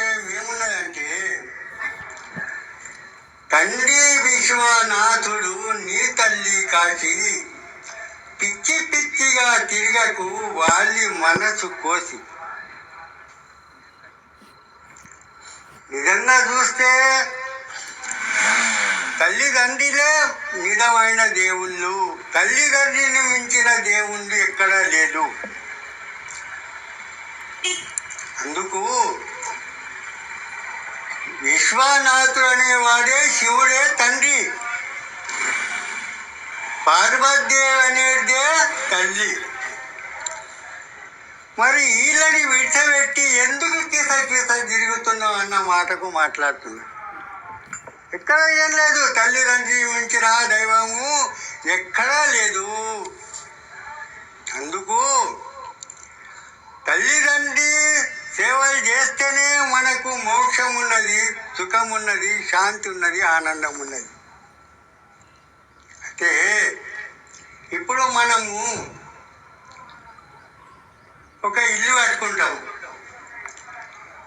ఏమున్నాయంటే ఏమున్నదంటే తండ్రి విశ్వనాథుడు నీ తల్లి కాచి పిచ్చి పిచ్చిగా తిరగకు వాళ్ళి మనసు కోసి. నిజంగా చూస్తే తల్లిదండ్రులే నిజమైన దేవుళ్ళు తల్లిదండ్రిని మించిన దేవుళ్ళు ఎక్కడా లేదు అందుకు విశ్వనాథుడు అనేవాడే శివుడే తండ్రి. పార్వతీదేవి అనేదే తల్లి. మరి వీళ్ళని విడిచిపెట్టి ఎందుకు కిస కిస తిరుగుతున్నాం అన్న మాటకు మాట్లాడుతున్నా ఎక్కడ ఏం లేదు తల్లిదండ్రి మించిన దైవము ఎక్కడా లేదు అందుకు తల్లిదండ్రి సేవలు చేస్తేనే మనకు మోక్షం ఉన్నది సుఖం ఉన్నది శాంతి ఉన్నది ఆనందం ఉన్నది అయితే ఇప్పుడు మనము ఒక ఇల్లు కట్టుకుంటాము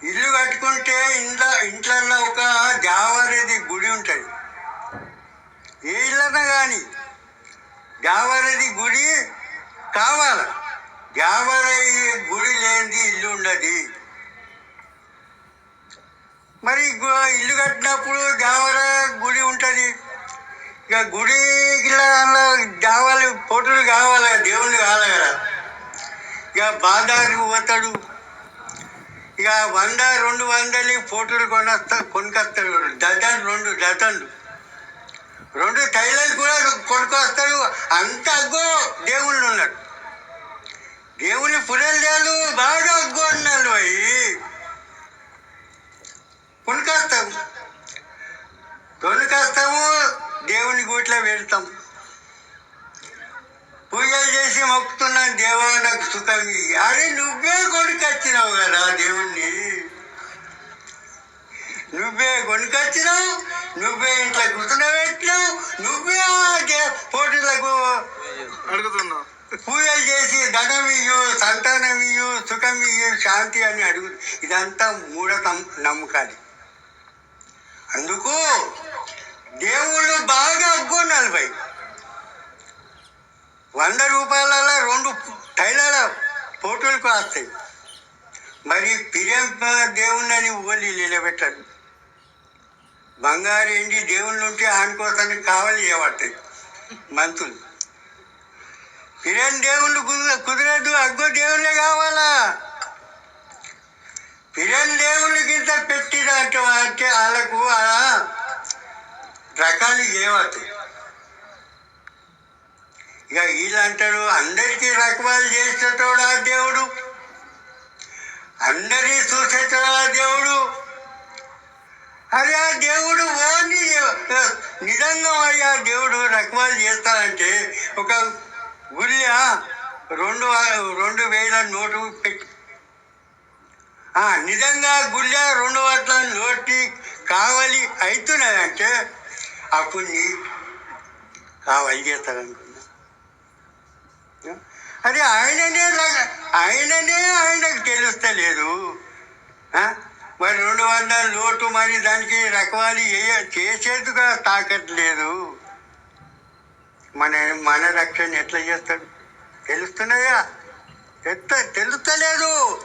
ఇల్లు కట్టుకుంటే ఇంట్లో ఇంట్లో ఒక జావరేది గుడి ఉంటుంది. ఏ ఇల్లన్నా కానీ జావరేది గుడి కావాలి. జావరే గుడి లేనిది ఇల్లు ఉండదు. మరి ఇల్లు కట్టినప్పుడు దావర గుడి ఉంటుంది. ఇక గుడికి జావాలి ఫోటోలు కావాలి? దేవుళ్ళు కావాలి కదా? ఇక బాదారికి పోతాడు. ఇక వంద రెండు వందలు పోటీలు కొనొస్తా కొనుకొస్తాడు డజన్ రెండు డజన్లు రెండు టైలర్లు కూడా కొనుక్కొస్తాడు అంత అగ్గో దేవుళ్ళు ఉన్నాడు. దేవుని పురేళ్ళు బాగా అగ్గో ఉన్నాడు అవి పూజలు చేసి మొక్కుతున్నాను దేవా నాకు సుఖం. అరే నువ్వే కొనుకొచ్చినావు కదా దేవుణ్ణి. నువ్వే కొనుకొచ్చినావు నువ్వే ఇంట్లో కూర్చునబెట్టినావు నువ్వే పోటీలకు అడుగుతున్నా. పూజలు చేసి ధనం ఇయ్యు సంతానం ఇయ్యు సుఖం ఇయ్యు శాంతి అని అడుగు. ఇదంతా మూఢ నమ్మకాలి అందుకు దేవుళ్ళు బాగా అగ్గు నలభై. వంద రూపాయలలో రెండు టైలర్ల ఫోటోలకు వస్తాయి. మరి పిరియం దేవుణ్ణి ఊళ్ళి నిలబెట్టాడు. బంగారు ఎండి దేవుళ్ళు ఉంటే ఆనుకోవటానికి కావాలి చేయబడతాయి మంతులు పిరేం దేవుళ్ళు కుదర కుదరదు అగ్గో దేవుళ్ళే కావాలా? పిరేం దేవుళ్ళు కింద పెట్టిన అంటే అంటే వాళ్ళకు రకాలు ఏమవుతాయి ఇక వీళ్ళు అంటాడు అందరికీ రకవాలు చేసేటోడు ఆ దేవుడు? అందరినీ చూసేటోడు ఆ దేవుడు? అరే ఆ దేవుడు ఓన్లీ నిజంగా అయ్యా దేవుడు రకమాలు చేస్తాడంటే ఒక గుళ్ళ రెండు రెండు వేల నోటు పెట్టి నిజంగా గుళ్ళ రెండు వందల నోటి కావాలి అవుతున్నాయంటే అప్పుడు కావాలి చేస్తాడనుకున్నా అరే ఆయననే ఆయననే ఆయనకు తెలుస్తలేదు. మరి రెండు వందల లోటు మరి దానికి రకవాలి చేసేదిగా చేసేందుకు తాకట్లేదు మన మన రక్షణ ఎట్లా చేస్తాడు? తెలుస్తున్నాయా? తెలుస్తలేదు.